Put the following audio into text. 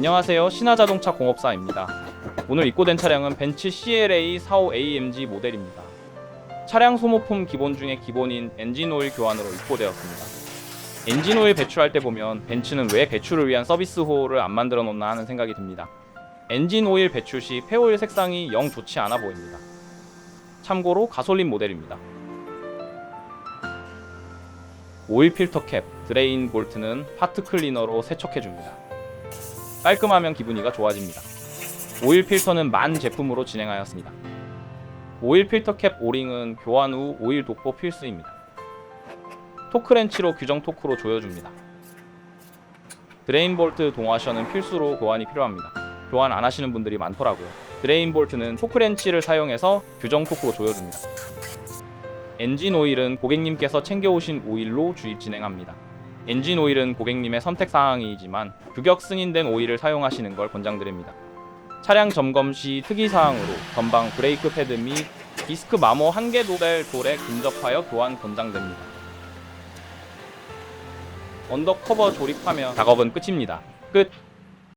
안녕하세요. 신화자동차 공업사입니다. 오늘 입고된 차량은 벤츠 CLA 45 AMG 모델입니다. 차량 소모품 기본 중에 기본인 엔진 오일 교환으로 입고되었습니다. 엔진 오일 배출할 때 보면 벤츠는 왜 배출을 위한 서비스 호를 안 만들어 놓나 하는 생각이 듭니다. 엔진 오일 배출 시 폐오일 색상이 영 좋지 않아 보입니다. 참고로 가솔린 모델입니다. 오일 필터 캡, 드레인 볼트는 파트 클리너로 세척해줍니다. 깔끔하면 기분이가 좋아집니다. 오일 필터는 만 제품으로 진행하였습니다. 오일 필터 캡 오링은 교환 후 오일 도포 필수입니다. 토크렌치로 규정 토크로 조여줍니다. 드레인 볼트 동화셔는 필수로 교환이 필요합니다. 교환 안 하시는 분들이 많더라고요. 드레인 볼트는 토크렌치를 사용해서 규정 토크로 조여줍니다. 엔진 오일은 고객님께서 챙겨오신 오일로 주입 진행합니다. 엔진 오일은 고객님의 선택 사항이지만 규격 승인된 오일을 사용하시는 걸 권장드립니다. 차량 점검 시 특이 사항으로 전방 브레이크 패드 및 디스크 마모 한개 도달 돌에 근접하여 교환 권장됩니다. 언더커버 조립하면 작업은 끝입니다. 끝.